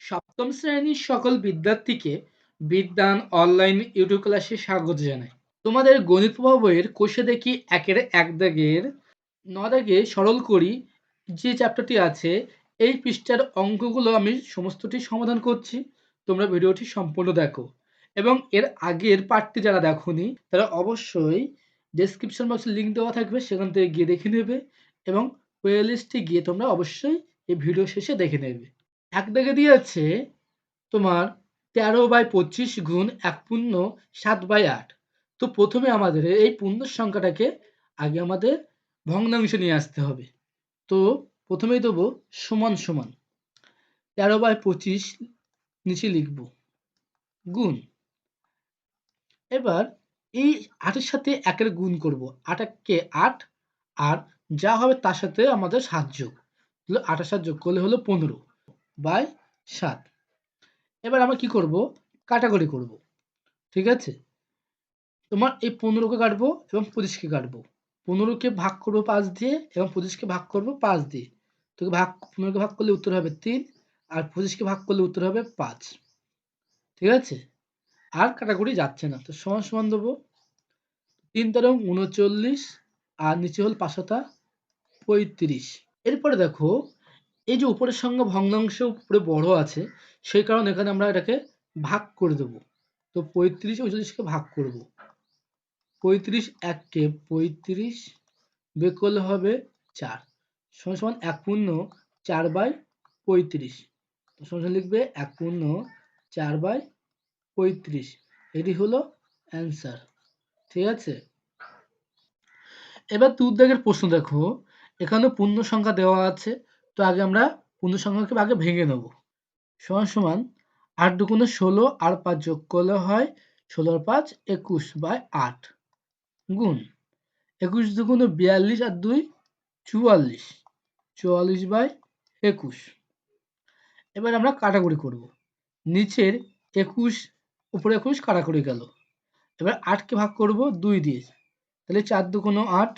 সপ্তম শ্রেণির সকল বিদ্যার্থীকে বিদ্যান অনলাইন ইউটিউব ক্লাসে স্বাগত জানাই। তোমাদের গণিত প্রভাব বইয়ের কোষে দেখি একের এক দাগের ন দাগে সরল করি যে চ্যাপ্টারটি আছে, এই পৃষ্ঠার অঙ্কগুলো আমি সমস্তটি সমাধান করছি। তোমরা ভিডিওটি সম্পূর্ণ দেখো। এবং এর আগের পার্টটি যারা দেখোনি, তারা অবশ্যই ডেসক্রিপশন বক্সে লিঙ্ক দেওয়া থাকবে, সেখান থেকে গিয়ে দেখে নেবে এবং প্লেলিস্টে গিয়ে তোমরা অবশ্যই এই ভিডিও শেষে দেখে নেবে। এক দাগে দিয়েছে তোমার তেরো বাই পঁচিশ গুণ এক পূর্ণ সাত বাই আট। তো প্রথমে আমাদের এই পূর্ণ সংখ্যাটাকে আগে আমাদের ভগ্নাংশে নিয়ে আসতে হবে। তো প্রথমেই দেবো সমান সমান তেরো বাই পঁচিশ নিচে লিখব গুণ। এবার এই আটের সাথে একের গুণ করব, আট এককে আট, আর যা হবে তার সাথে আমাদের সাত যোগ। আটের সাত যোগ করলে হলো পনেরো। বাই সাত। এবার আমরা কি করব? কাটাকুটি করব। ঠিক আছে? তোমার এই পনেরোকে কাটবো এবং পঁচিশকে কাটবো। পনেরোকে ভাগ করব পাঁচ দিয়ে এবং পঁচিশকে ভাগ করব পাঁচ দিয়ে। তোকে ভাগ, পনেরোকে ভাগ করলে উত্তর হবে তিন আর পঁচিশকে ভাগ করলে উত্তর হবে পাঁচ। ঠিক আছে? আর কাটাকুটি যাচ্ছে না। তো সমান সমান দেবো। তিন তেরো উনচল্লিশ আর নিচে হল পাঁচশোটা পঁয়ত্রিশ। এরপরে দেখো এই যে উপরের সঙ্গে ভগ্নাংশ উপরে বড় আছে, সেই কারণে এখানে আমরা এটাকে ভাগ করে দেব। তো পঁয়ত্রিশ উনচল্লিশকে ভাগ করব। পঁয়ত্রিশ এককে পঁয়ত্রিশ বের করলে হবে চার। সমান সমান এক পূর্ণ চার বাই পঁয়ত্রিশ। সমান লিখবে এক পূর্ণ চার বাই পঁয়ত্রিশ। এটি হলো অ্যান্সার। ঠিক আছে? এবার দু দাগের প্রশ্ন দেখো। এখানে পূর্ণ সংখ্যা দেওয়া আছে। তো আগে আমরা পূর্ণ সংখ্যাকে আগে ভেঙে নেব। সমান সমান আট দুগুণে ষোলো আর পাঁচ যোগ করলে হয় ষোলোর পাঁচ একুশ বাই আট। গুণ একুশ দুগুণে বিয়াল্লিশ আর দুই চুয়াল্লিশ চুয়াল্লিশ বাই একুশ। এবার আমরা কাটাকুটি করব। নিচের একুশ, উপরে একুশ কাটাকুটি গেল। এবার আটকে ভাগ করব দুই দিয়ে। তাহলে চার দুগুণো আট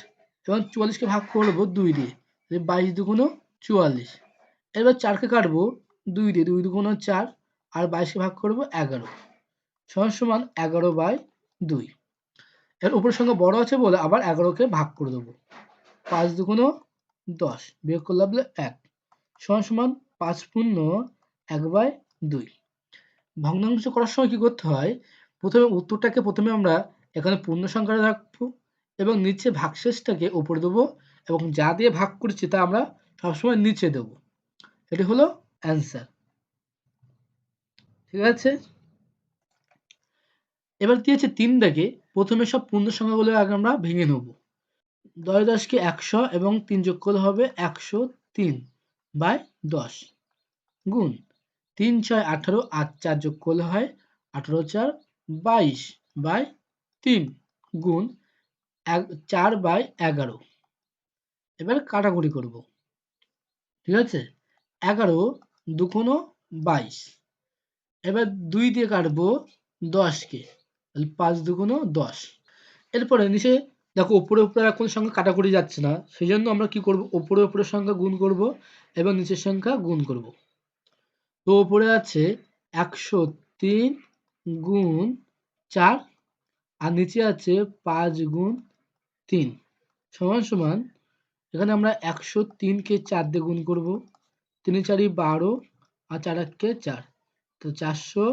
এবং চুয়াল্লিশকে ভাগ করব দুই দিয়ে। তাহলে বাইশ দুগুণো চুয়াল্লিশ। এবার চারকে কাটবো দুই দিয়ে, দুই দুগুণো চার, আর বাইশকে ভাগ করব এগারো। সমান সমান এগারো বাই দুই। এর উপরের সঙ্গে বড় আছে বলে আবার এগারোকে ভাগ করে দেবো। পাঁচ দুগুণো দশ, বিয়োগ করলে বলে এক। সমান সমান পাঁচ পূর্ণ এক বাই দুই। ভগ্নাংশ করার সময় কি করতে হয়? প্রথমে উত্তরটাকে প্রথমে আমরা এখানে পূর্ণ সংখ্যাটা রাখব এবং নিচে ভাগশেষটাকে উপরে দেবো এবং যা দিয়ে ভাগ করেছি তা আমরা সবসময় নিচে দেব। এটি হলো অ্যান্সার ঠিক আছে? এবার দিয়েছে তিন দাগে প্রথমে সব পূর্ণ সংখ্যাগুলো আগে আমরা ভেঙে নেব। দশ দশকে একশো এবং তিন যোগ করলে হবে একশো তিন বাই দশ। গুণ তিন ছয় আঠারো আট চার যোগ করলে হয় আঠারো চার বাইশ বাই তিন। গুণ এক চার বাই এগারো। এবার কাটাকুটি করব। ঠিক আছে? এগারো দুকোনো বাইশ। এবার দুই দিয়ে কাটবো দশকে। তাহলে পাঁচ দুগুণ দশ। এরপরে নিচে দেখো উপরে উপরে এখন সংখ্যা কাটাকুটি যাচ্ছে না। সেই জন্য আমরা কি করব? উপরে উপরের সংখ্যা গুণ করব এবং নিচের সংখ্যা গুণ করব। তো ওপরে আছে একশো তিন গুণ চার, আর নিচে আছে পাঁচ গুণ তিন। সমান সমান এখানে আমরা একশো তিনকে চার দিয়ে গুণ করব। তিন চারি বারো আর চার এককে চার। তো চারশো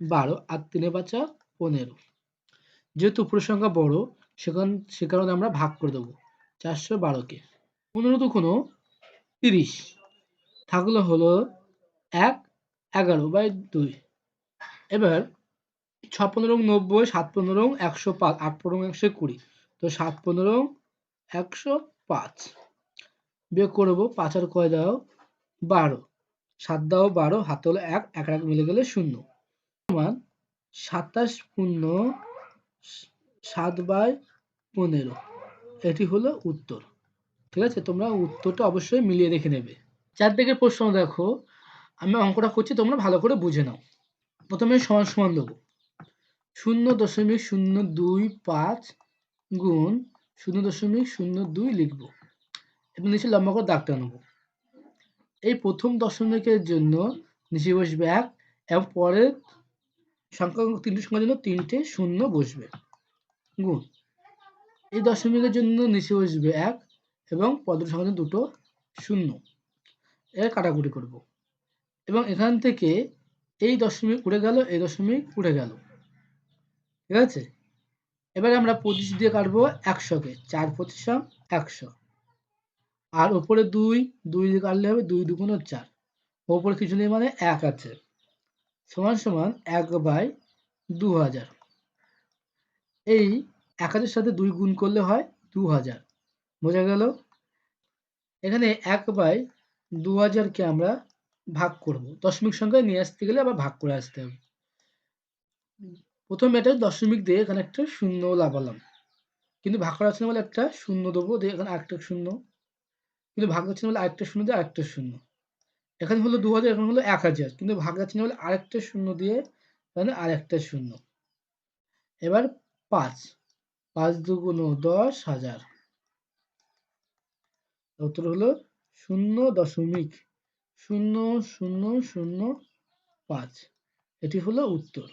বারো আর তিনে পাঁচা পনেরো। যেহেতু উপরের সংখ্যা বড়, সেখান সে কারণে আমরা ভাগ করে দেবো চারশো বারোকে পনেরো দুগুণো তিরিশ। থাকল হলো এক, এগারো বাই দুই। এবার ছ পনেরো নব্বই, সাত পনেরো একশো পাঁচ, আট পনেরো একশো কুড়ি। তো সাত পনেরো একশো পাঁচ। বিয়োগ করব পাঁচ আর কয় দাও বারো। সাত দাও বারো, হাত হলো এক এক এক মিলে গেলে শূন্য। সমান সাতাশ পূর্ণ সাত বাই পনেরো। এটি হলো উত্তর। ঠিক আছে? তোমরা উত্তরটা অবশ্যই মিলিয়ে দেখে নেবে। চার দিকের প্রশ্ন দেখো। আমি অঙ্কটা করছি, তোমরা ভালো করে বুঝে নাও। প্রথমে সমান সমান দেবো। শূন্য দশমিক শূন্য দুই পাঁচ গুণ শূন্য দশমিক শূন্য দুই লিখব। এবং নিচে লম্বা করে দাগটা নেব এই প্রথম দশমিকের জন্য নিচে বসবে এক এবং পরের সংখ্যা তিনটে সংখ্যার জন্য তিনটে শূন্য বসবে। গুণ। এই দশমিকের জন্য নিচে বসবে এক এবং পদের সংখ্যার জন্য দুটো শূন্য। এর কাটাকুটি করব। এবং এখান থেকে এই দশমিক উড়ে গেল, এই দশমিক উড়ে গেল। ঠিক আছে? এবারে আমরা পঁচিশ দিয়ে কাটবো একশোকে, চার পঁচিশাম একশো। আর ওপরে দুই দুই দিয়ে কাটলে হবে দুই দুগুণ চার। ওপরে কিছু নেই মানে এক আছে। সমান সমান এক বাই দু হাজার। এই এক হাজার সাথে দুই গুণ করলে হয় দু হাজার। বোঝা গেল? এখানে এক বাই দু হাজারকে আমরা ভাগ করব। দশমিক সংখ্যায় নিয়ে আসতে গেলে আবার ভাগ করে আসতে হবে। প্রথমে এটা দশমিক দিয়ে এখানে একটা শূন্য লাগালাম কিন্তু ভাগ করা আছে বলে একটা শূন্য দেবো, দিয়ে এখানে আরেকটা শূন্য। কিন্তু ভাগ যাচ্ছে না বলে আরেকটা শূন্য দিয়ে আরেকটা শূন্য। এখানে হলো দু হাজার, এখানে হলো এক হাজার। কিন্তু ভাগ যাচ্ছে বলে আরেকটা শূন্য দিয়ে এখানে আরেকটা শূন্য। এবার পাঁচ। পাঁচ দুগুণ দশ হাজার। উত্তর হলো শূন্য দশমিক। শূন্য শূন্য শূন্য, পাঁচ। এটি হলো উত্তর।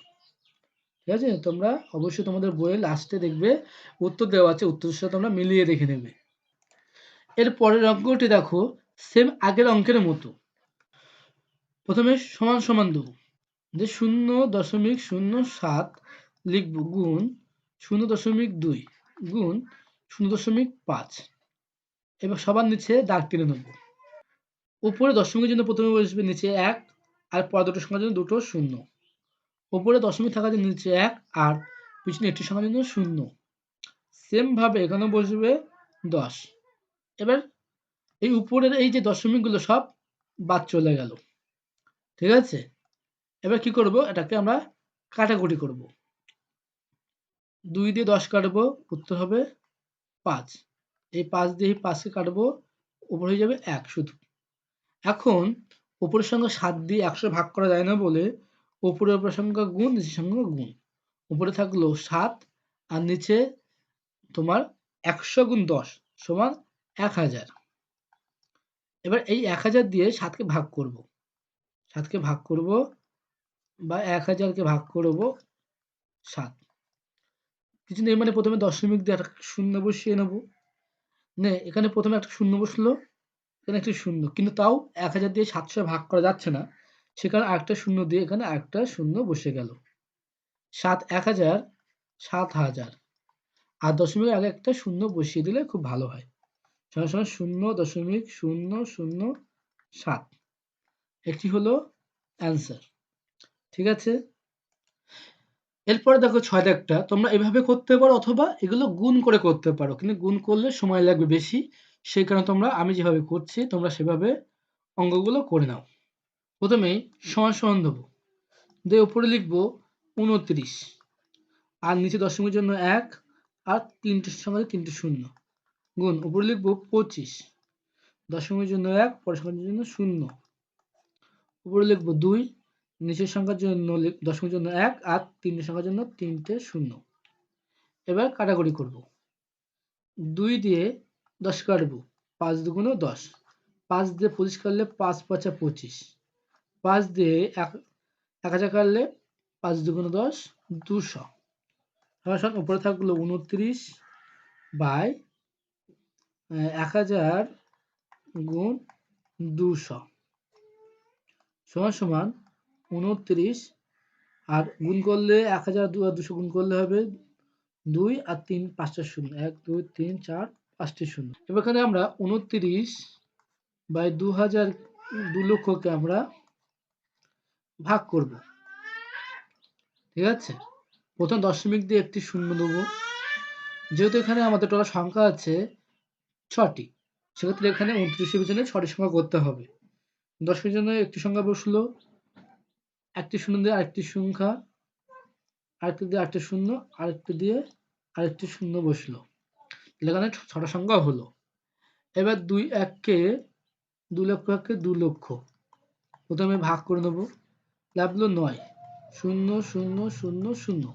ঠিক আছে? তোমরা অবশ্যই তোমাদের বইয়ের লাস্টে দেখবে, উত্তর দেওয়া আছে, উত্তরের সাথে তোমরা মিলিয়ে দেখে নেবে। এর পরের অঙ্কটি দেখো সেম আগের অঙ্কের মতো। প্রথমে সমান সমান দেবো। যে শূন্য দশমিক শূন্য সাত লিখব গুণ শূন্য দশমিক দুই গুণ শূন্য দশমিক পাঁচ। এবার সবার নিচে দাগ টেনে নেব। উপরে দশমিকের জন্য প্রথমে বসবে নিচে এক, আর পর দুটো সংখ্যার জন্য দুটো শূন্য। উপরে দশমিক থাকার জন্য নিচে এক আর পিছনে একটি সংখ্যার জন্য শূন্য। সেম ভাবে এখানে বসবে দশ। এবার এই উপরের এই যে দশমিকগুলো সব বাদ চলে গেল। ঠিক আছে? এবার কি করব? এটাকে আমরা কাটাকুটি করব। দুই দিয়ে দশ কাটবো, উত্তর হবে পাঁচ। এই পাঁচ দিয়ে পাঁচকে কাটবো, উপর হয়ে যাবে এক শুধু। এখন উপরের সঙ্গে সাত দিয়ে একশো ভাগ করা যায় না বলে উপর সংখ্যা গুণ নিচের সংখ্যা গুণ। উপরে থাকল সাত, আর নিচে তোমার একশো গুণ দশ, সমান এক হাজার। এবার এই এক হাজার দিয়ে সাতকে ভাগ করব। সাতকে ভাগ করব বা এক হাজারকে ভাগ করব সাত। কিছু নেই মানে প্রথমে দশমিক দিয়ে একটা শূন্য বসিয়ে নেব। নে, এখানে প্রথমে একটা শূন্য বসল, এখানে একটা শূন্য, কিন্তু তাও এক হাজার দিয়ে সাতশো ভাগ করা যাচ্ছে না। সেখানে আরেকটা শূন্য দিয়ে এখানে আরেকটা শূন্য বসে গেল। সাত এক হাজার, সাত হাজার। আর দশমিক আগে একটা শূন্য বসিয়ে দিলে খুব ভালো হয়। সঙ্গে শূন্য দশমিক শূন্য শূন্য সাত। একটি হলো অ্যান্সার ঠিক আছে? এরপরে দেখো ছয় একটা তোমরা এভাবে করতে পারো অথবা এগুলো গুণ করে করতে পারো। কিন্তু গুণ করলে সময় লাগবে বেশি। সেই কারণে তোমরা আমি যেভাবে করছি, তোমরা সেভাবে অঙ্কগুলো করে নাও। প্রথমেই সমান সমান দেবো। দিয়ে উপরে লিখব উনত্রিশ। আর নিচে দশমিকের জন্য এক, আর তিনটে সংখ্যা তিনটে শূন্য। গুণ, উপরে লিখব পঁচিশ। দশমিকের জন্য এক, পরের সংখ্যার জন্য শূন্য। উপরে লিখব দুই, নিচের সংখ্যার জন্য দশমিকের জন্য এক, আর তিনটে সংখ্যার জন্য তিনটে শূন্য। এবার কাটাকুটি করব। দুই দিয়ে দশ কাটবো, পাঁচ দুগুণ দশ। পাঁচ দিয়ে পঁচিশ কাটলে পাঁচ পাঁচা পঁচিশ। পাঁচ দিয়ে এক এক হাজার কাটলে পাঁচ দুগুণ দশ, দুশো। সমান উপরে থাকল উনত্রিশ বাই এক হাজার গুণ দুশো। সমান সমান উনত্রিশ আর গুণ করলে এক হাজার দু আর দুশো গুণ করলে হবে দুই আর তিন পাঁচটা শূন্য। এক, দুই, তিন, চার, পাঁচটি শূন্য। এবার এখানে আমরা উনত্রিশ বাই দু হাজার দু লক্ষকে আমরা ভাগ করব। ঠিক আছে? প্রথম দশমিক দিয়ে একটি শূন্য দেবো। যেহেতু এখানে আমাদের টোটাল সংখ্যা আছে ছটি, সেক্ষেত্রে এখানে উনত্রিশের পিছনে ছটি সংখ্যা করতে হবে। দশের জন্য একটি সংখ্যা বসল, একটি শূন্য দিয়ে আরেকটি সংখ্যা, আরেকটি দিয়ে আরেকটি শূন্য, আরেকটি দিয়ে আরেকটি শূন্য বসল। এখানে ছটা সংখ্যা হলো। এবার দুই এককে দু লক্ষ এককে দু লক্ষ। প্রথমে ভাগ করে নেব। লাগল নয়। শূন্য শূন্য শূন্য শূন্য।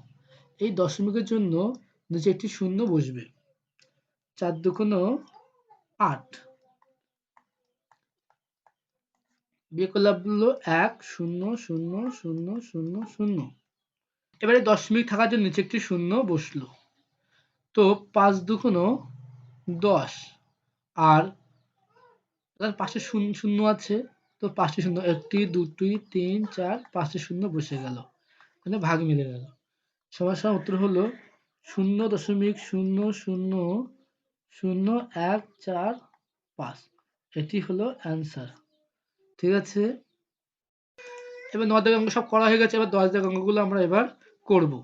এই দশমিকের জন্য নিচে একটি শূন্য বসবে। চার দুকোনো আট। বিয়োগ করলে এক, শূন্য শূন্য শূন্য শূন্য শূন্য। এবারে দশমিক থাকার জন্য নিচে একটি শূন্য বসল। তো পাঁচ দুগুণ দশ। আর তার পাশে শূন্য শূন্য আছে। তো পাঁচটি শূন্য, একটি, দুটি, তিন, চার, পাঁচটি শূন্য বসে গেল। মানে ভাগ মিলে গেল। সমস্যার উত্তর হলো শূন্য দশমিক শূন্য শূন্য শূন্য এক চার পাঁচ। এটি হলো অ্যান্সার ঠিক আছে? এবার ন দাগের অঙ্ক সব করা হয়ে গেছে। এবার দশ দাগের অঙ্কগুলো আমরা এবার করব।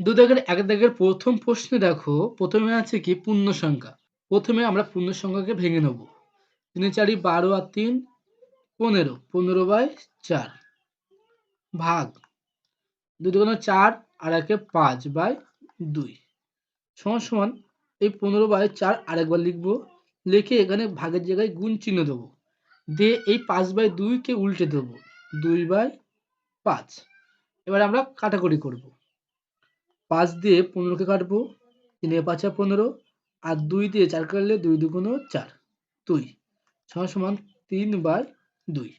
দু দাগের, এক দাগের প্রথম প্রশ্নে দেখো, প্রথমে আছে কি? পূর্ণ সংখ্যা। প্রথমে আমরা পূর্ণ সংখ্যাকে ভেঙে নেব। তিনে চারি বারো আর তিন পনেরো পনেরো বাই চার। ভাগ দুই দুগুণ চার আর একে পাঁচ বাই দুই। সমান সমান এই পনেরো বাই চার আরেকবার লিখব, লিখে এখানে ভাগের জায়গায় গুণ চিহ্ন দেবো। দিয়ে এই পাঁচ বাই দুইকে উল্টে দেবো, দুই বাই পাঁচ। এবার আমরা কাটাকুটি করব। পাঁচ দিয়ে পনেরোকে কাটবো, তিনে পাঁচা পনেরো, আর দুই দিয়ে চার কাটলে দুই দুগুণ চার, দুই। সমান সমান তিন বাই দুই।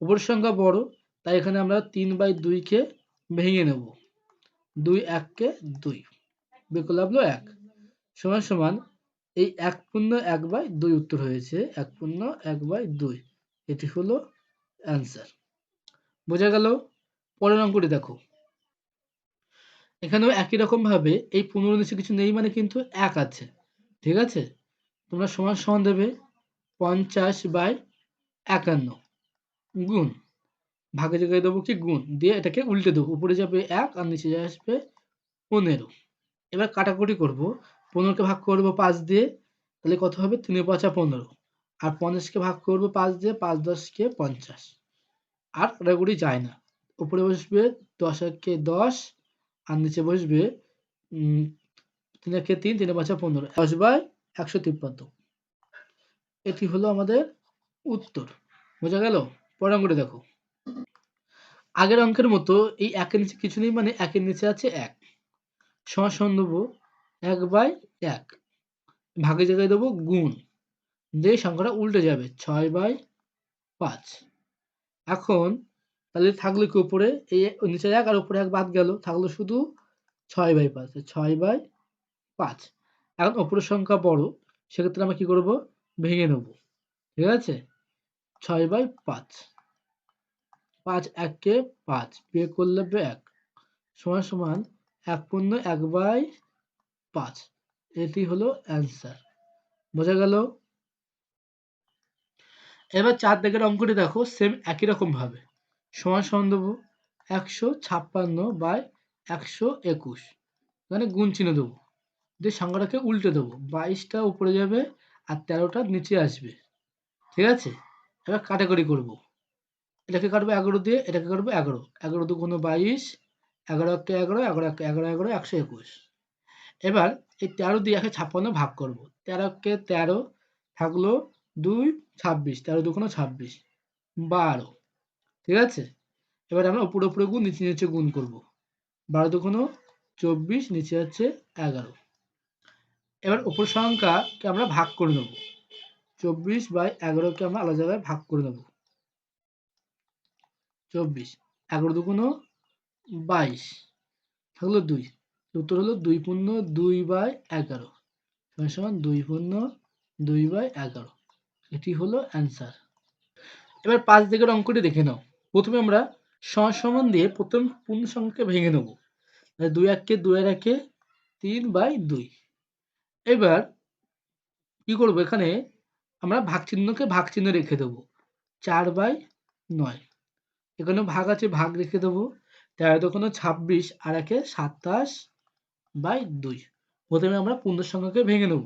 উপর সংখ্যা বড়, তাই এখানে আমরা তিন বাই দুইকে ভেঙে নেব। দুই এককে দুই। বিকল্প এক। সমান সমান এই এক পূর্ণ এক বাই দুই উত্তর হয়েছে। এক পূর্ণ এক বাই দুই। এটি হলো অ্যান্সার। বোঝা গেল? পরের অঙ্কটি দেখো। এখানেও একই রকম ভাবে এই পনেরো নিচে কিছু নেই মানে কিন্তু এক আছে। ঠিক আছে? তোমরা সমান সমান দেবে। পঞ্চাশ বাই একান্ন। গুণ। ভাগে জায়গায় দেবো কি গুণ? দিয়ে এটাকে উল্টে দেবো। উপরে যাবে এক আর নিচে আসবে পনেরো। এবার কাটাকুটি করব। পনেরোকে ভাগ করব পাঁচ দিয়ে, তাহলে কত হবে? তিনে পাঁচা পনেরো। আর পঞ্চাশকে ভাগ করব পাঁচ দিয়ে, পাঁচ দশকে পঞ্চাশ। আর কাটাকুটি যায় না। উপরে বসবে দশ একে দশ, আর নিচে বসবে তিন একে তিন, তিনে পাঁচা পনেরো। দশ বাই একশো তিপ্পান্ন। এটি হলো আমাদের উত্তর। বোঝা গেল? পরের অঙ্কটি দেখো। আগের অঙ্কের মতো এই একের নিচে কিছু নেই মানে একের নিচে আছে এক। সমান দেবো এক বাই এক। ভাগে জায়গায় দেবো গুণ। দিয়ে সংখ্যাটা উল্টে যাবে, ছয় বাই পাঁচ। এখন তাহলে থাকল কি উপরে? এই নিচে এক আর উপরে এক বাদ গেল, থাকল শুধু ছয় বাই পাঁচ, ছয় বাই পাঁচ। এখন উপরের সংখ্যা বড়, সেক্ষেত্রে আমরা কি করব? ভেঙে নেব। ঠিক আছে? ছয় বাই পাঁচ। পাঁচ এককে পাঁচ বিয়ে করলে এক। সমান সমান এক পূর্ণ এক বাই পাঁচ। এটি হলো অ্যান্সার বোঝা গেল? এবার চার দিকের অঙ্কটি দেখো সেম একই রকম ভাবে। সমান সমান দেবো একশো ছাপ্পান্ন বাই একশো একুশ। মানে গুণ চিহ্ন দেবো। দিয়ে সংখ্যাটাকে উল্টে দেবো। বাইশটা উপরে যাবে আর তেরোটা নিচে আসবে। ঠিক আছে? এবার কাটাকাটি করব। এটাকে কাটবো এগারো দিয়ে, এটাকে কাটবো এগারো। এগারো দু কোনো বাইশ, এগারো একটা এগারো এগারো একটা এগারো এগারো একশো একুশ। এবার এই তেরো দিয়ে একে ছাপ্পান্ন ভাগ করব। তেরোকে তেরো থাকল দুই ছাব্বিশ, তেরো দুগুণ ছাব্বিশ, বারো। ঠিক আছে? এবার আমরা উপরে উপরে গুণ, নিচে নিচে গুণ করব। বারো দুগুণ চব্বিশ, নিচে হচ্ছে এগারো। এবার উপর সংখ্যাকে আমরা ভাগ করে নেব। চব্বিশ বাই এগারোকে আমরা আলাদা জায়গায় ভাগ করে নেব। চব্বিশ। এগারো দুগুণ বাইশ। থাকল দুই। উত্তর হলো দুই পূর্ণ দুই বাই এগারো। সমান দুই পূর্ণ দুই বাই এগারো। এটি হলো অ্যান্সার এবার পাঁচ দিকের অঙ্কটি দেখে নাও। প্রথমে আমরা সমান দিয়ে প্রথম পূর্ণ সংখ্যাকে ভেঙে নেব। দুই এককে দুই এর একে তিন বাই দুই। এবার কি করব? এখানে আমরা ভাগ চিহ্নকে ভাগ চিহ্ন রেখে দেবো। চার বাই নয়। এখানে ভাগ আছে, ভাগ রেখে দেবো। তেরো দোকানো ছাব্বিশ, আর একে সাতাশ বাই দুই। প্রথমে আমরা পূর্ণ সংখ্যাকে ভেঙে নেব।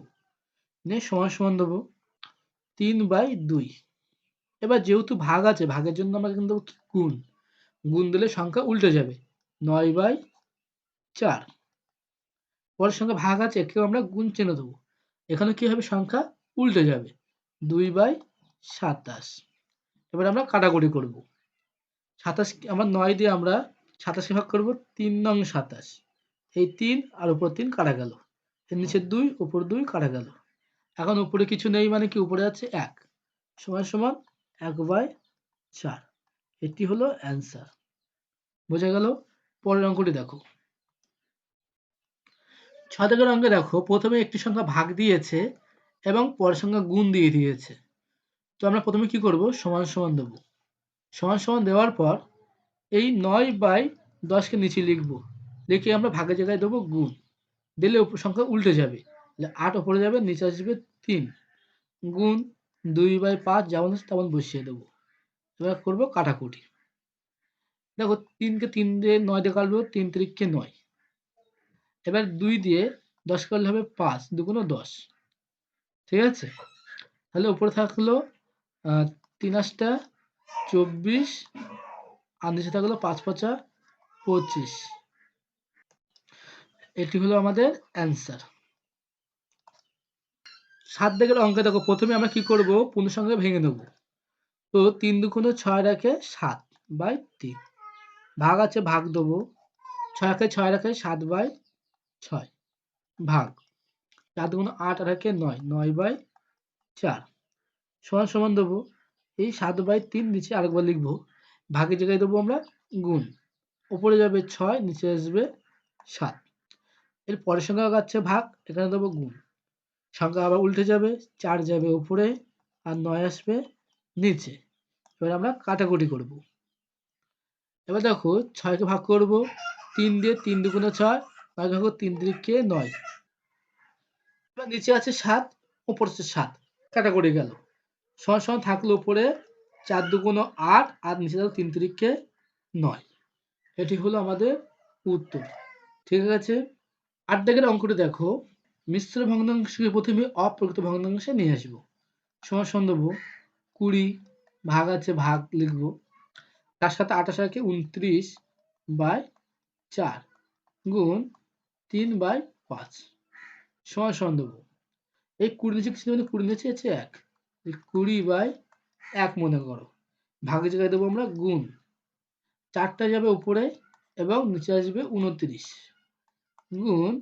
নিয়ে সমান সমান দেবো তিন বাই দুই। এবার যেহেতু ভাগ আছে, ভাগের জন্য আমরা কিন্তু গুণ। গুণ দিলে সংখ্যা উল্টে যাবে, নয় বাই চার। পরের সংখ্যা ভাগ আছে, একেও আমরা গুণ চেনে দেবো। এখানে কি হবে? সংখ্যা উল্টে যাবে, দুই বাই সাতাশ। এবার আমরা কাটাকুটি করব। সাতাশ আমরা নয় দিয়ে আমরা সাতাশে ভাগ করব, তিন নং সাতাশ। এই তিন আর উপর তিন কাটা গেল? এর নিচে দুই, উপর দুই কাটা গেল? এখন উপরে কিছু নেই মানে কি উপরে আছে? এক। সমান সমান এক বাই চার। এটি হলো অ্যান্সার। বোঝা গেল? পরের অঙ্কটি দেখো। দাগের অঙ্কে দেখো, প্রথমে একটি সংখ্যা ভাগ দিয়েছে এবং পরের সংখ্যা গুণ দিয়ে দিয়েছে। তো আমরা প্রথমে কি করব? সমান সমান দেব। সমান সমান দেওয়ার পর এই নয় বাই দশকে নিচে লিখব। লিখে আমরা ভাগের জায়গায় দেবো গুণ। দিলে সংখ্যা উল্টে যাবে। আট ওপরে যাবে, নিচে আসবে তিন। গুণ দুই বাই পাঁচ যেমন তেমন বসিয়ে দেবো। এবার করব কাটাকুটি। দেখো তিনকে তিন দিয়ে নয় দিয়ে কাটবো, তিন তিরিখকে নয়। এবার দুই দিয়ে দশ কাটলে হবে পাঁচ, দুগুণ দশ। ঠিক আছে? তাহলে উপরে থাকল তিন আটটা চব্বিশ, আর নিচে থাকল পাঁচ পাঁচা পঁচিশ। এটি হলো আমাদের অ্যান্সার সাত দিকের অঙ্কে দেখো, প্রথমে আমরা কি করব? পূর্ণ সংখ্যা ভেঙে নেব। তো তিন দুগুণে ছয় রাখে সাত বাই তিন। ভাগ আছে, ভাগ দেবো। ছয় রাখে ছয় রাখে সাত বাই ছয়। ভাগ। চার দুগুণ আট রাখে নয় নয় বাই চার। সমান সমান দেবো। এই সাত বাই তিন নিচে আরেকবার লিখব। ভাগের জায়গায় দেবো আমরা গুণ। উপরে যাবে ছয়, নিচে আসবে সাত। এর পরের সংখ্যা যাচ্ছে ভাগ, এখানে দেবো গুণ। সংখ্যা আবার উল্টে যাবে, চার যাবে উপরে আর নয় আসবে নিচে। এবার আমরা কাটাকুটি করব। এবার দেখো ছয়কে ভাগ করব, তিন দিয়ে তিন দুগুণে ছয় নয় ভাগ তিন দিকে নয়। এবার নিচে আছে সাত, উপর আছে সাত। কাটাকুটি গেল। সমান সমান থাকল উপরে চার দুগুণ আট আর নিচে থাকল তিন তিরিখকে নয়। এটি হলো আমাদের উত্তর। ঠিক আছে? আট দাগের অঙ্কটি দেখো। মিশ্র ভগ্নাংশকে প্রথমে অপ্রকৃত ভগ্নাংশে নিয়ে আসব। সমান দেবো কুড়ি ভাগ আছে ভাগ লিখব। তার সাথে আঠাশ আছে উনত্রিশ বাই চার গুণ তিন বাই পাঁচ। সমান সমান দেবো। এই কুড়ি নিচে কিছু কুড়ি নিচে আছে এক। কুড়ি বাই এক মনে করো। ভাগের জায়গায় দেবো আমরা গুণ। চারটা যাবে উপরে এবং নিচে আসবে উনত্রিশ। গুণ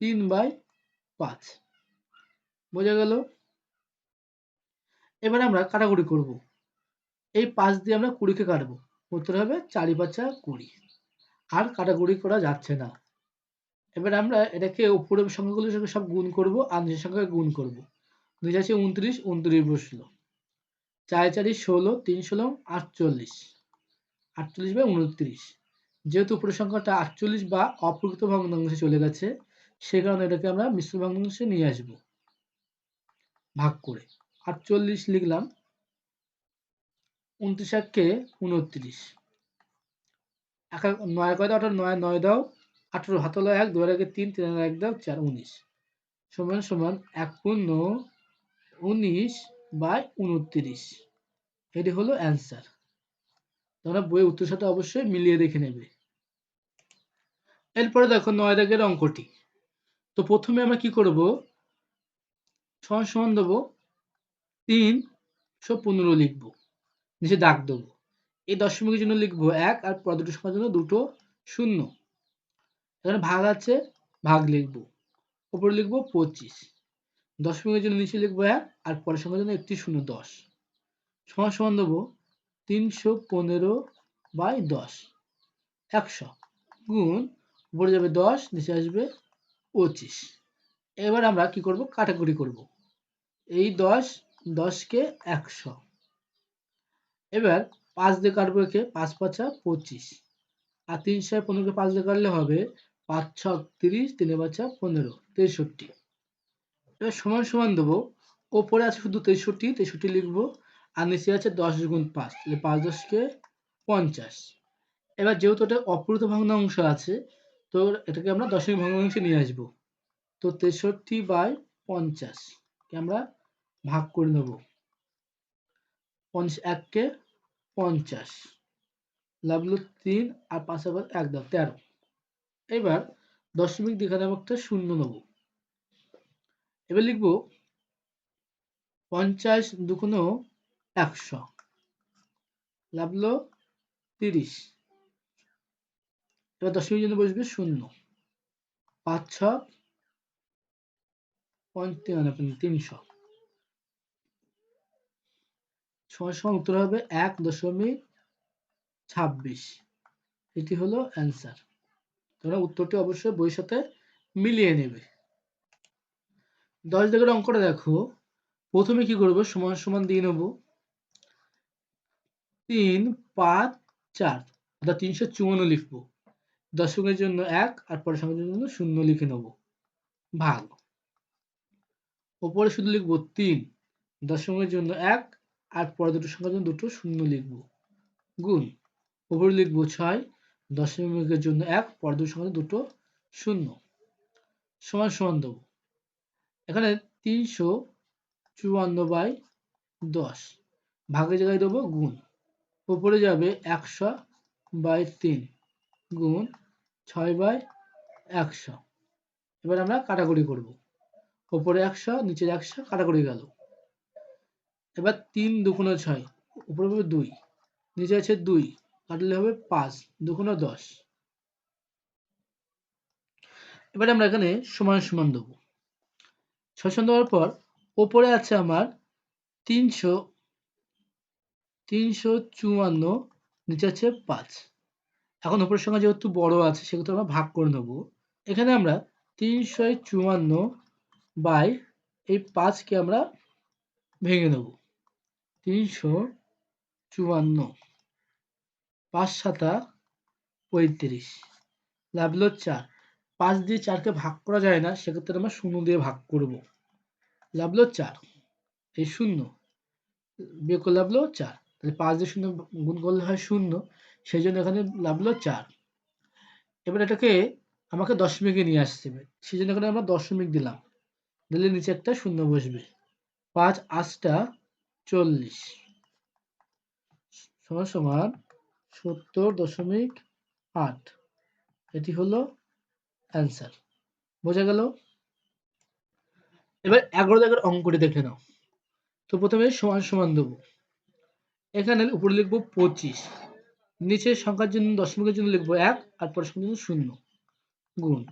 তিন বাই পাঁচ। বোঝা গেল? এবার আমরা কাটাকুটি করব। এই পাঁচ দিয়ে আমরা কুড়িকে কাটবো। উত্তর হবে চারি পাঁচা কুড়ি। আর কাটাকুটি করা যাচ্ছে না। এবার আমরা এটাকে উপরের সংখ্যাগুলোর সঙ্গে সব গুণ করব, আর নিচের সংখ্যা গুণ করব। দুই আছে উনত্রিশ উনত্রিশ বসল চার চারি ষোলো, তিন ষোলো, আটচল্লিশ। আটচল্লিশ বাই উনত্রিশ। যেহেতু উপরের সংখ্যাটা আটচল্লিশ বা অপ্রকৃত ভগ্নাংশে চলে গেছে, সে কারণে এটাকে আমরা মিশ্র ভগ্নাংশে নিয়ে আসব। ভাগ করে। আটচল্লিশ লিখলাম, উনত্রিশ এককে উনত্রিশ। এক নয় কয় দাও নয় নয় দাও, আঠারো, হাত হলো এক, দুয়ার আগে তিন তিন এক দাও, চার, উনিশ। সমান সমান, এক পূর্ণ উনিশ বাই উনত্রিশ। এটি হলো অ্যান্সার তোমরা বইয়ের উত্তর সাথে অবশ্যই মিলিয়ে দেখে নেবে। এরপরে দেখো নয় দাগের অঙ্কটি। তো প্রথমে আমরা কি করব? সমান সমান দেবো তিনশো পনেরো লিখব। নিচে দাগ দেবো। এই দশমিকের জন্য লিখব এক আর পর দুটো সংখ্যার জন্য দুটো শূন্য। এখানে ভাগ আছে, ভাগ লিখব। উপরে লিখব পঁচিশ। দশমিকের জন্য নিচে লিখব এক, আর পরের সংখ্যার জন্য একটি শূন্য দশ। সমান সমান দেবো তিনশো পনেরো বাই দশ। একশো গুণ, উপরে যাবে দশ, নিচে আসবে পঁচিশ। এবার আমরা কি করব? কাটাকুটি করব। এই দশ দশকে একশো। এবার পাঁচ দিয়ে কাটবো একে, পাঁচ পাঁচা পঁচিশ। আর তিনশো পনেরোকে পাঁচ দিয়ে কাটলে হবে পাঁচ ছ তিরিশ, তিনে পাঁচা পনেরো, তেষট্টি। এবার সমান সমান দেবো। ওপরে আছে শুধু তেষট্টি তেষট্টি লিখব। আর নিচে আছে দশ গুণ পাঁচ, তাহলে পাঁচ দশকে পঞ্চাশ। এবার যেহেতু এটা অপ্রুত ভগ্নাংশ আছে, তো এটাকে আমরা দশমিক ভগ্নাংশে নিয়ে আসব। তো তেষট্টি বাই পঞ্চাশ আমরা ভাগ করে নেব। পঞ্চাশ এককে পঞ্চাশ। লাগল তিন আর পাঁচ আবার এক দাও তেরো। এবার দশমিক আমি একটা শূন্য নেব। এবার লিখব পঞ্চাশ দুগুণ একশো। লাগল তিরিশ। এবার দশমিক জন্য বসবে শূন্য। পাঁচ ছ তিনশো। সময় সময় উত্তর হবে এক দশমিক ছাব্বিশ। এটি হলো অ্যান্সার। তোমরা উত্তরটি অবশ্যই বইয়ের সাথে মিলিয়ে নেবে। দশ দাগের অঙ্কটা দেখো। প্রথমে কি করব? সমান সমান দিয়ে নেব। তিন, পাঁচ, চার। অর্থাৎ তিনশো চুয়ান্ন লিখব। দশকের জন্য এক আর পরের সংখ্যার জন্য শূন্য লিখে নেব। ভাগ। ওপরে শুধু লিখব তিন। দশমিকের জন্য এক আর পরে দুটো সংখ্যার জন্য দুটো শূন্য লিখব। গুণ। ওপরে লিখব ছয়। দশমিকের জন্য এক পরে দুটো জন্য দুটো শূন্য। সমান সমান দেবো। এখানে তিনশো চুয়ান্ন বাই দশ। ভাগের জায়গায় দেবো গুণ। উপরে যাবে একশো বাই তিন গুণ ছয় বাই একশো। এবার আমরা কাটাকুটি করব। উপরে একশো, নিচের একশো কাটাকুটি গেল। এবার তিন দুগুণ ছয়, উপরে হবে দুই, নিচে আছে দুই, কাটলে হবে পাঁচ দুগুণ দশ। এবার আমরা এখানে সমান সমান দেবো। ছয় সমান দেওয়ার পর ওপরে আছে আমার তিনশো তিনশো চুয়ান্ন, নিচে আছে পাঁচ। এখন উপরের সংখ্যা যেহেতু বড় আছে, সেক্ষেত্রে আমরা ভাগ করে নেব। এখানে আমরা তিনশো চুয়ান্ন বাই এই পাঁচকে আমরা ভেঙে নেব। তিনশো চুয়ান্ন, পাঁচ সাতা পঁয়ত্রিশ লাভলো চার। পাঁচ দিয়ে চারকে ভাগ করা যায় না, সেক্ষেত্রে আমরা শূন্য দিয়ে ভাগ করব। লাভলো চার, এই শূন্য। বিয়োগ করে লাভলো চার। তাহলে পাঁচ দিয়ে শূন্য গুণ করলে হয় শূন্য সেই জন্য এখানে লাভলো চার। এবার এটাকে আমাকে দশমিকে নিয়ে আসতে হবে সেই জন্য এখানে আমরা দশমিক দিলাম। দিলে নিচে একটা শূন্য বসবে। পাঁচ আটটা চল্লিশ। সমান সমান সত্তর দশমিক আট। এটি হলো অ্যান্সার বোঝা গেল? এবার এগারো দাগের অঙ্কটি দেখে নাও। তো প্রথমে সমান সমান দেবো। এখানে উপরে লিখব পঁচিশ নিচের সংখ্যার জন্য দশমিকের জন্য লিখব এক, আর পরের সংখ্যার জন্য শূন্য। গুণ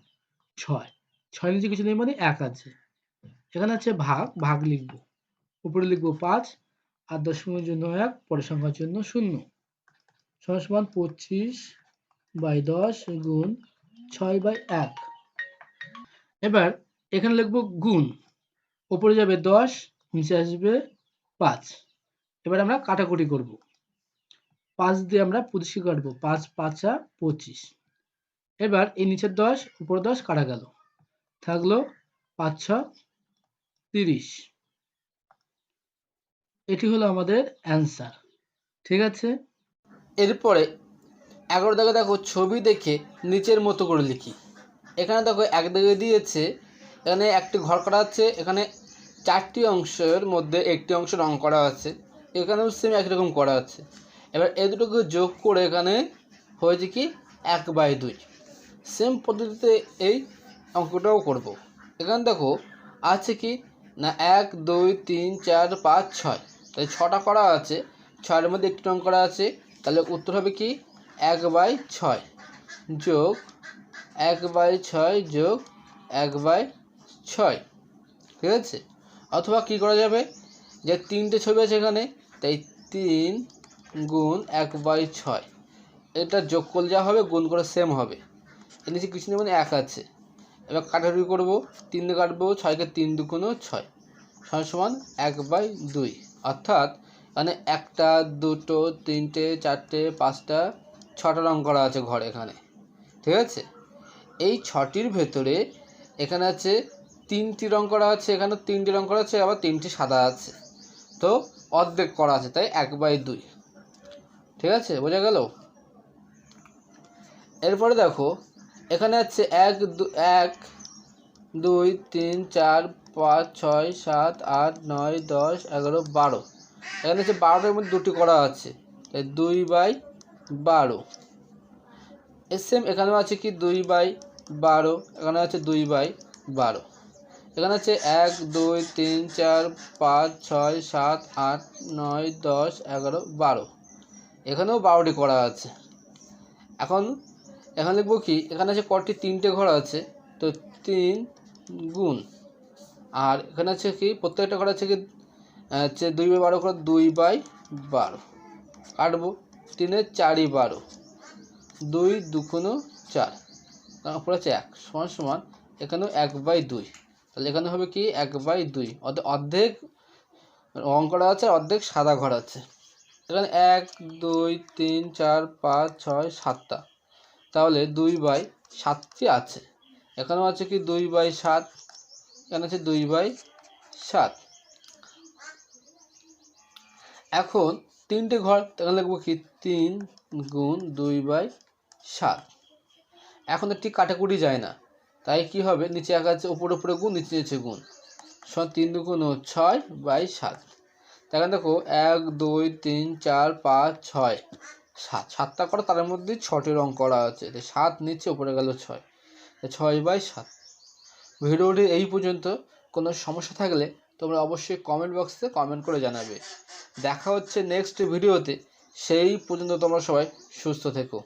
ছয়। ছয় নিচে কিছু নেই মানে এক আছে। এখানে আছে ভাগ ভাগ লিখব। উপরে লিখব পাঁচ, আর দশমিকের জন্য এক, পরের সংখ্যার জন্য শূন্য। সমান সমান পঁচিশ বাই দশ গুণ ছয় বাই এক। এবার এখানে লিখব গুণ। উপরে যাবে দশ, নিচে আসবে পাঁচ। এবার আমরা কাটাকুটি করব। পাঁচ দিয়ে আমরা পঁচিশকে কাটবো। পাঁচ, পাঁচা পঁচিশ। এবার এই নিচের দশ, উপরে দশ কাটা গেল। থাকল পাঁচ, ছ, তিরিশ। এটি হলো আমাদের অ্যান্সার ঠিক আছে? এরপরে এগারো দাগে দেখো, ছবি দেখে নিচের মতো করে লিখি। এখানে দেখো, এক দাগে দিয়েছে, এখানে একটি ঘর করা আছে, এখানে চারটি অংশের মধ্যে একটি অংশ রং করা আছে, এখানেও সেম একই রকম করা আছে। এবার এ দুটোকে যোগ করে এখানে হয়েছে কি, এক বাই দুই। সেম পদ্ধতিতে এই অঙ্কটাও করব। এখানে দেখো, আছে কি, না, এক, দুই, তিন, চার, পাঁচ, ছয়। তাই ছটা করা আছে, ছয়ের মধ্যে একটি রং করা আছে, তাহলে উত্তর হবে কি এক বাই ছয় যোগ এক বাই ছয় যোগ এক বাই ছয়। ঠিক আছে? অথবা কি করা যাবে? যে তিনটে ছবি আছে এখানে, তাই তিন গুণ এক বাই ছয়। এটা যোগ করলে যা হবে, গুণ করে সেম হবে। এর নিচে কিছু মানে এক আছে। এবার কাটাকুটি করব। তিন দিয়ে কাটবো, ছয়কে তিন দুগুণ ছয়। সমান সমান এক বাই দুই। অর্থাৎ মানে একটা, দুটো, তিনটে, চারটে, পাঁচটা ছটা রং করা আছে ঘর এখানে, ঠিক আছে? এই ছটির ভেতরে এখানে আছে তিনটি রং করা আছে, এখানে তিনটি রং করা আছে, আবার তিনটি সাদা আছে। তো অর্ধেক করা আছে, তাই এক বাই দুই, ঠিক আছে? বোঝা গেল? এরপরে দেখো, এখানে আছে এক দু, এক, দুই, তিন, চার, পাঁচ, ছয়, সাত, আট, নয়, দশ, এগারো, বারো। এখানে হচ্ছে বারোটার মধ্যে দুটি করা আছে, তাই দুই বাই বারো। সেম এখানেও আছে কি দুই বাই বারো এখানে আছে দুই বাই বারো। এখানে আছে এক, দুই, তিন, চার, পাঁচ, ছয়, সাত, আট, নয়, দশ, এগারো, বারো। এখানেও বারোটি করা আছে। এখন, এখানে লিখব কি, এখানে আছে কটি তিনটে ঘর আছে, তো তিন গুণ। আর এখানে আছে কি, প্রত্যেকটা ঘর আছে কি হচ্ছে দুই বাই বারো করে দুই বাই বারো। কাটবো। তিনের চারই বারো। দুই দুকোনো চার। তারপর আছে এক। সমান সমান এখানেও এক বাই দুই। তাহলে এখানে হবে কি? এক বাই দুই। অর্ধেক রং করা আছে অর্ধেক সাদা ঘর আছে। এখানে এক, দুই, তিন, চার, পাঁচ, ছয়, সাতটা। তাহলে দুই বাই সাতটি আছে। এখানেও আছে কি? দুই বাই সাত। এখানে আছে দুই বাই সাত। এখন তিনটে ঘর এখানে লিখব কি? তিন গুণ দুই বাই সাত। এখন একটি কাটাকুটি যায় না। তাই কি হবে? নিচে এক আছে উপরে উপরে গুণ, নিচে নিচে গুণ। তিন দুগুণ ছয় বাই সাত। দেখেন দেখো, এক, দুই, তিন, চার, পাঁচ, ছয়, সাত। সাতটা করা, তার মধ্যে ছটি রং করা আছে। তাই সাত নিচে, উপরে গেল ছয়। ছয় বাই সাত। ভিডিওটি এই পর্যন্ত। কোনো সমস্যা থাকলে তোমরা অবশ্যই কমেন্ট বক্সে কমেন্ট করে জানাবে। দেখা হচ্ছে নেক্সট ভিডিওতে সেই পর্যন্ত তোমরা সবাই সুস্থ থেকো।